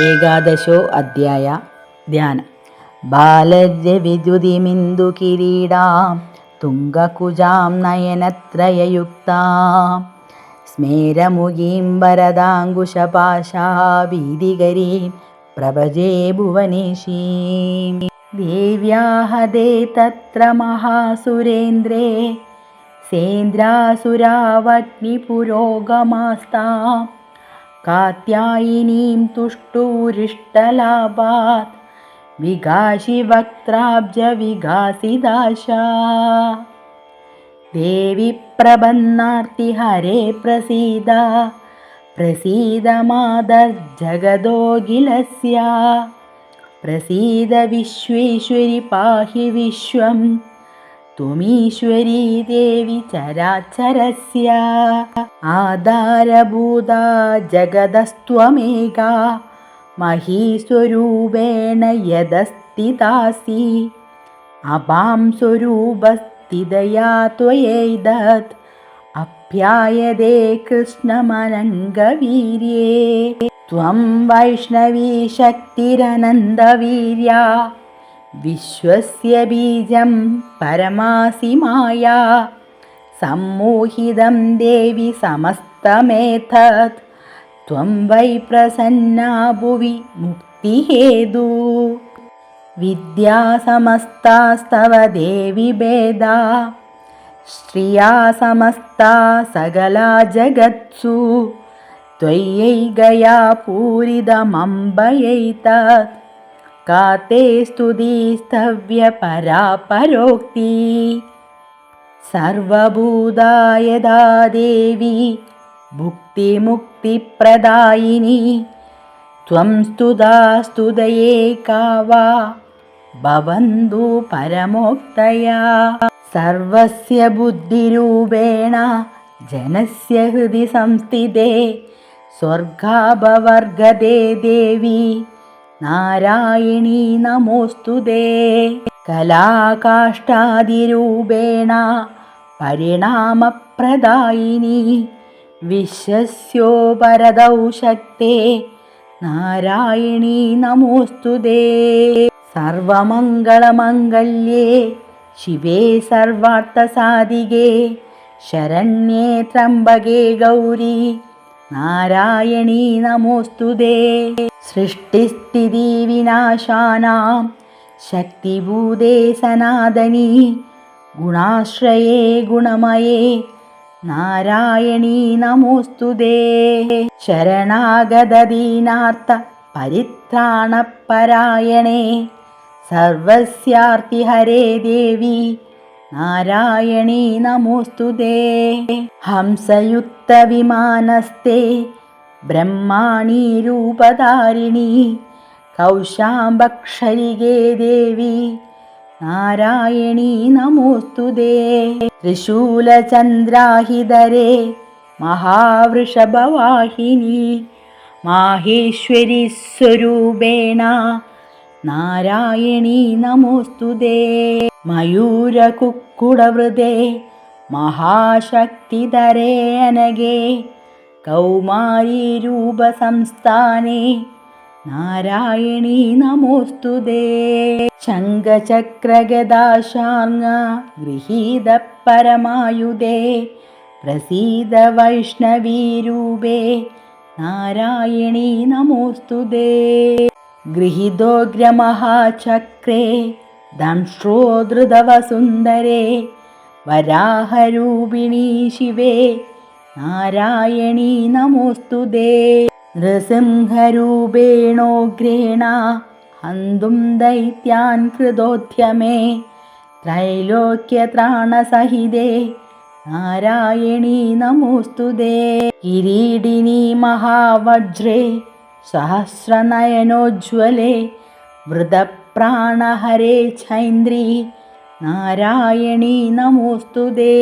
ഏകാദശോ അധ്യായ ധ്യാനം. ബാലര്യ വിദ്യുതിമിന്ദു കിരീടാം തുംഗകുജാം നയനത്രയയുക്താം. സ്മേരമുഖീം വരദാങ്കുശപാശാഭീതികരീം പ്രഭജേ ഭുവനീഷീം ദേവ്യാഹദേ തത്ര മഹാസുരേന്ദ്രേ സേന്ദ്രാസുരാവഗ്നിപുരോഗമാസ്താം. कात्यायिनीं तुष्टूरिष्टलाभात् विगाशि वक्त्राब्जविगासिदाशा देवि प्रबन्नार्तिहरे प्रसीद। प्रसीद मादर्जगदोगिलस्य प्रसीद विश्वेश्वरि पाहि विश्वम् त्वमीश्वरी देवि चराचरस्य आधारभूता जगदस्त्वमेका महीस्वरूपेण यदस्थितासि अपां स्वरूपस्थितया त्वयैदत् अप्यायदे कृष्णमनङ्गवीर्ये त्वं वैष्णवी शक्तिरनन्दवीर्या विश्वस्य बीजं परमासि माया सम्मोहितं देवि समस्तमेतत् त्वं वै प्रसन्ना भुवि मुक्तिहेतु विद्या समस्तास्तव देवि भेदा श्रिया समस्ता सकला जगत्सु त्वय्यैगया पूरितमम्बयैतत् का ते स्तुतिस्तव्यपरा परोक्ति सर्वभूतायदा देवी भुक्तिमुक्तिप्रदायिनी त्वं स्तुता स्तुतये का वा भवन्तु परमोक्तया सर्वस्य बुद्धिरूपेण जनस्य हृदि संस्थिते स्वर्गाभवर्गदे देवी നാരായണീ നമോസ്തുതേ കലാകാഷ്ടാതിരൂപേണ പരിണാമപ്രദായിനി. വിശ്വസ്യോ പരദൗ ശക്തേ നാരായണീ നമോസ്തുതേ സർവമംഗളമംഗല്യേ. ശിവേ സർവാർത്ഥസാധികേ. ശരണ്യേ ത്രംബകേ ഗൗരി. നാരായണീ നമോസ്തുതേ സൃഷ്ടിസ്ഥിതി വിനാശാനാം ശക്തിഭൂതേ സനാതനി ഗുണാശ്രയേ ഗുണമയേ നാരായണീ നമോസ്തുതേ ശരണാഗതദീനാർത്ഥ പരിത്രാണപരായണേ സർവസ്യാർത്തിഹരേ ദേവി നാരായണീ നമോസ്തുതേ ഹംസയുക്തവിമാനസ്തേ ബ്രഹ്മാണി രൂപധാരിണി കൗശാംബക്ഷരികേ ദേവി നാരായണീ നമോസ്തുതേ ത്രിശൂലചന്ദ്രാഹിതരേ മഹാവൃഷഭവാഹിനി മാഹേശ്വരി സ്വരൂപേണ നാരായണീ നമോസ്തുതേ മയൂരകുക്കുടവൃതേ മഹാശക്തിധരേ അനഗേ കൗമാരീരൂപസംസ്ഥാനെ നാരായണീ നമോസ്തുതേ ശംഖചക്രഗദാശാർങ്ങ ഗൃഹീത പരമായുധേ പ്രസീത വൈഷ്ണവീരൂപേ നാരായണീ നമോസ്തുതേ ഗൃഹീതോഗ്രമഹാചക്രേ ദംശ്രോധൃതവസുന്ദരേ വരാഹരൂപിണീ ശിവേ നാരായണീ നമോസ്തുതേ. നൃസിംഹരൂപേണോഗ്രേണ ഹന്തും ദൈത്യാൻ കൃതോദ്യമേ. ത്രൈലോക്യത്രാണസഹിതേ. നാരായണീ നമോസ്തുതേ. കിരീടിനി മഹാവജ്രേ. സഹസ്രനയനോജ്വലേ. വൃതപ്രാണഹരേ ചൈന്ദ്രീ. നാരായണീ നമോസ്തുതേ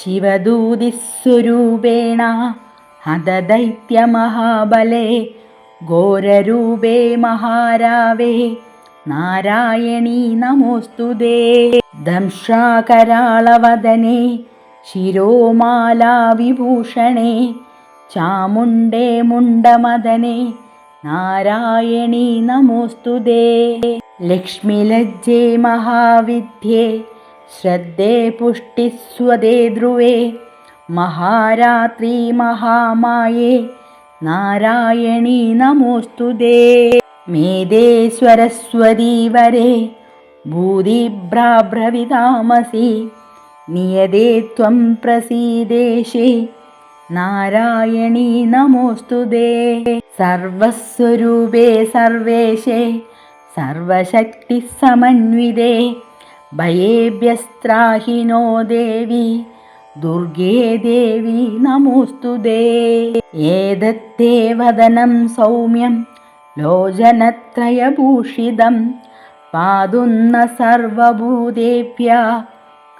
ശിവദൂതിസ്വരൂപേണ ഹതദൈത്യമഹാബലേ. ഘോരരൂപേ മഹാരാവേ നാരായണീ നമോസ്തുതേ ദംഷ്ട്രാകരാളവദനേ ശിരോമാലാവിഭൂഷണേ ചാമുണ്ടേ മുണ്ടമദനേ നാരായണീ നമോസ്തുതേ ലക്ഷ്മിലജ്ജേ മഹാവിദ്യേ ശ്രദ്ധേ പുഷ്ടിസ്വദേ ധ്രുവേ മഹാരാത്രി മഹാമായേ നാരായണീ നമോസ്തുതേ മേദേ സ്വരസ്വതീ വരേ ഭൂതിഭ്രാഭ്രവിതാമസി നിയതേ ത്വം പ്രസീദേശേ നാരായണീ നമോസ്തുതേ സർവസ്വരൂപേ സർവേശേ സർവശക്തിസമന്വിതേ ഭയേഭ്യസ്ത്രാഹിനോ ദേവി. ദുർഗേ ദേവി നമോസ്തുതേ ഏതത്തേ വദനം സൗമ്യം. ലോചനത്രയഭൂഷിതം. പാതുന്ന സർവഭൂതേഭ്യ.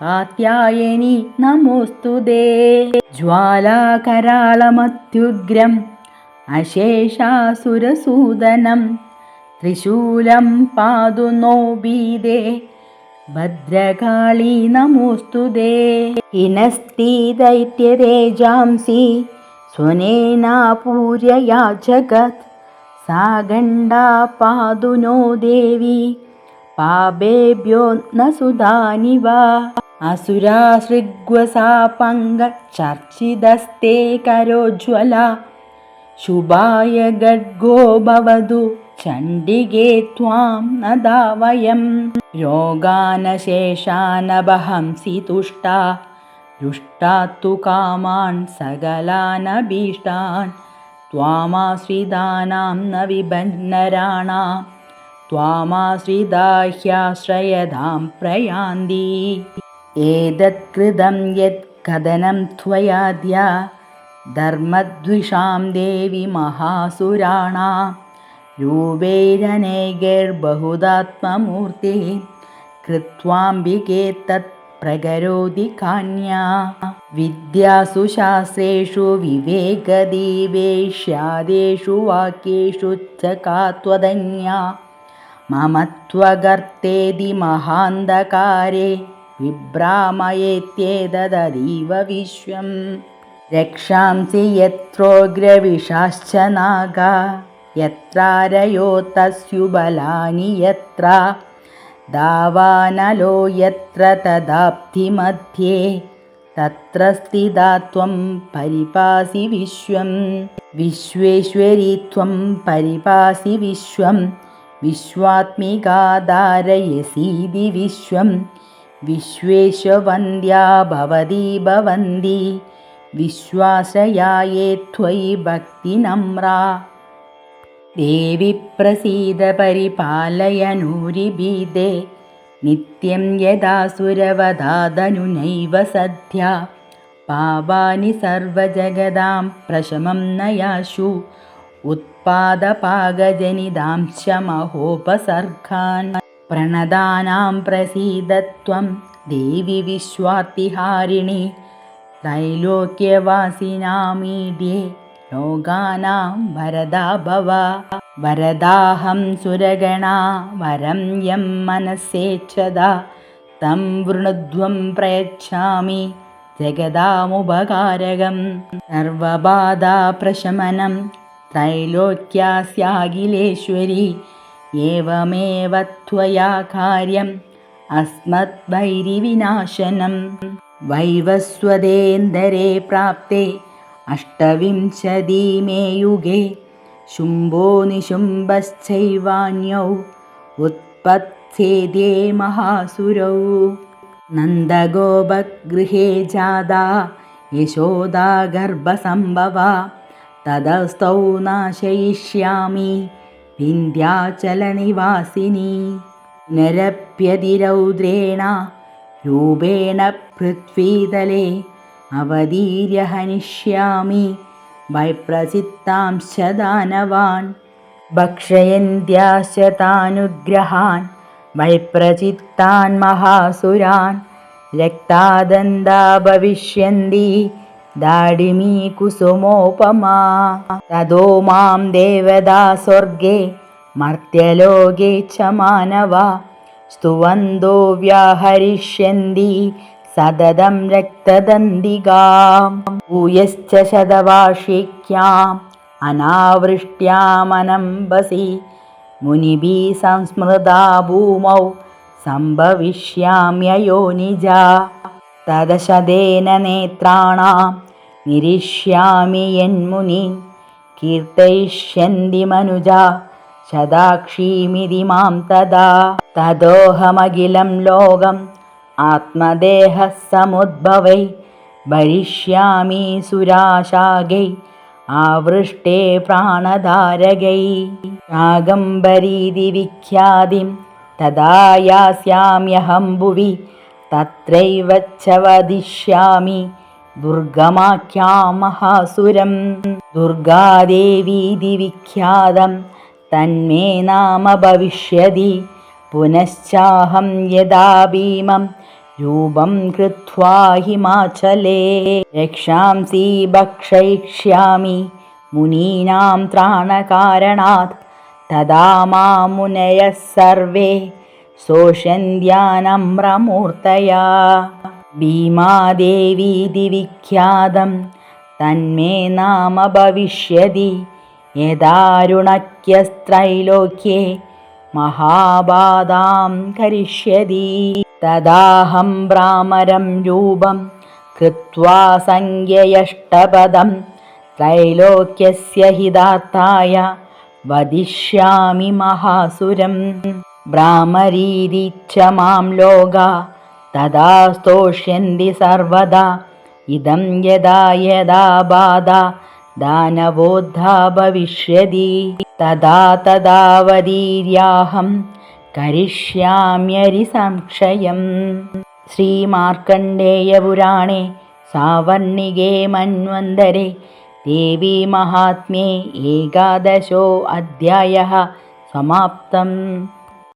കാത്യായനി നമോസ്തുതേ ജ്വാലാകരാളമത്യുഗ്രം. അശേഷാസുരസൂദനം. ത്രിശൂലം പാതു നോബീതേ ഭദ്രകാളി നമോസ്തുതേ ഹിനസ്തി ദൈത്യതേജാംസി സ്വനേനാപൂര്യയാ ജഗത് ഗണ്ഡാ പാതു നോ ദേവി പാപേഭ്യോ ന സുധാനിവ. അസുരാസൃഗ്വസാ പങ്ക ചർച്ചിതസ്തേ കരോജ്വല ശുഭായ ഗഡ്ഗോ ഭവതു ചണ്ഡികേ ത്വാം നദാ വയം രോഗാനശേഷാനബഹംസി തുഷ്ടാ ദുഷ്ടാത്തു കാമാൻ സകലാനഭീഷ്ടാൻ त्वामाश्रितानां न विबन्नराणां त्वामाश्रिताह्याश्रयदां प्रयान्ति एतत्कृतं यत् कथनं त्वयाद्या धर्मद्विषां देवि महासुराणां रूपैरनेकैर्बहुदात्ममूर्तिः कृत्वाम्बिके तत् प्रकरोति कान्या विद्यासु शास्त्रेषु विवेकदीवेश्यादेषु वाक्येषु च का त्वदन्या मम त्वगर्तेति महान्धकारे विभ्रामयेत्येतदीव विश्वम् रक्षांसि यत्रोग्रविशाश्च नागा यत्रारयो तस्युबलानि यत्र। दावानलो यत्र तदाप्तिमध्ये तत्र स्थिता त्वं परिपासि विश्वं विश्वेश्वरी त्वं परिपासि विश्वं विश्वात्मिकाधारयसीदि विश्वं विश्वेशवन्द्या भवती भवन्ति। विश्वाश्रयाये त्वयि भक्तिनम्रा देवि प्रसीद परिपालय नूरिभीदे नित्यं यदा सुरवधादनुनैव सद्या पावानि सर्वजगदां प्रशमं नयाशु उत्पादपागजनिदांश्च महोपसर्गान् प्रणदानां प्रसीदत्वं देवि विश्वातिहारिणि त्रैलोक्यवासिनामीड्ये लोकानां वरदा भव वरदाहं सुरगणा वरं यं मनस्सेच्छदा तं वृणुध्वं प्रयच्छामि जगदामुपकारकं सर्वबाधाप्रशमनं त्रैलोक्यास्याखिलेश्वरी एवमेव त्वया कार्यम् अस्मद्वैरिविनाशनं वैवस्वदेन्दरे प्राप्ते अष्टविंशतिमे युगे शुम्भो निशुम्भश्चैवान्यौ उत्पत्सेदे महासुरौ नन्दगोपगृहे जादा यशोदा गर्भसम्भवा तदस्तौ नाशयिष्यामि विन्ध्याचलनिवासिनी नरप्यतिरौद्रेण रूपेण पृथ्वीतले അവതീര്യഹനിഷ്യാമി വൈപ്രസിദ്ധാംശ ദാനവാൻ ഭക്ഷയന്ത്യാശ താനുഗ്രഹാൻ വൈപ്രചിത്താൻ മഹാസുരാൻ. രക്താദന്താ ഭവിഷ്യന്തി ദാഡിമീ കുസുമോപമാ തതോ മാം ദേവതാ സ്വർഗേ മർത്യലോകേ ച മാനവ. സ്തുവന്തോ വ്യാഹരിഷ്യന്തി സതതം രക്തദന്തികാം. ഭൂയശ്ച ശതവാർഷിക്യാം. അനാവൃഷ്ട്യാമനംബസി. മുനിഭി സംസ്മൃതാ ഭൂമൗ സംഭവിഷ്യാമ്യയോനിജ തദശതേന നേത്രാണാം. നിരിഷ്യാമി യന്മുനി. കീർത്തയിഷ്യന്തി മനുജ. ശതാക്ഷീമിതി മാം തദാ തദോഹമഖിലം ലോകം ആത്മദേഹസമുദ്ഭവൈ ഭരിഷ്യാമി സുരാശാകൈ ആവൃഷ്ടേ പ്രാണധാരകൈ ശാകംബരീതി വിഖ്യാതിം തഥാ യാസ്യാമ്യഹം ഭുവി തത്രൈവ च വദിഷ്യാമി ദുർഗമാഖ്യാം ദുർഗാദേവീതി വിഖ്യാതം തന്മേ നാമ ഭവിഷ്യതി പുനശ്ചാഹം യഥാ ഭീമം രൂപം കൃത്വാ ഹിമാചലേ. രക്ഷാംസി ഭക്ഷയിഷ്യാമി. മുനീനാം ത്രാണകാരണാത് തഥാ മാമുനയः സർവേ. ശോഷന്ത്യാനമ്രമൂർത്തയാ ഭീമാദേവീതി വിഖ്യാതം തന്മേ നാമ ഭവിഷ്യതി. യഥാരുണക്യസ്ത്രൈലോക്യേ. മഹാബാധാം കരിഷ്യതി. തദാഹം ഭ്രാമരം രൂപം കൃത്വാ സംജ്ഞയഷ്ടപദം ത്രൈലോക്യസ്യ ഹിതാർത്ഥായ വദിഷ്യാമി മഹാസുരം. ഭ്രാമരീതി च മാം ലോക തഥാ സ്തോഷ്യന്തി സർവദാ. ഇതം യഥാ യഥാ ബാധ ദാനവോദ്ധാ ഭവിഷ്യതി. തഥാ തഥാവതീര്യാഹം കരിഷ്യാമ്യരി സംക്ഷയം ശ്രീമാർക്കണ്ഡേയപുരാണേ സാവർണികേ മന്വന്തരെ ദേവീ മഹാത്മ്യേ ഏകാദശോ അധ്യായः समाप्तम्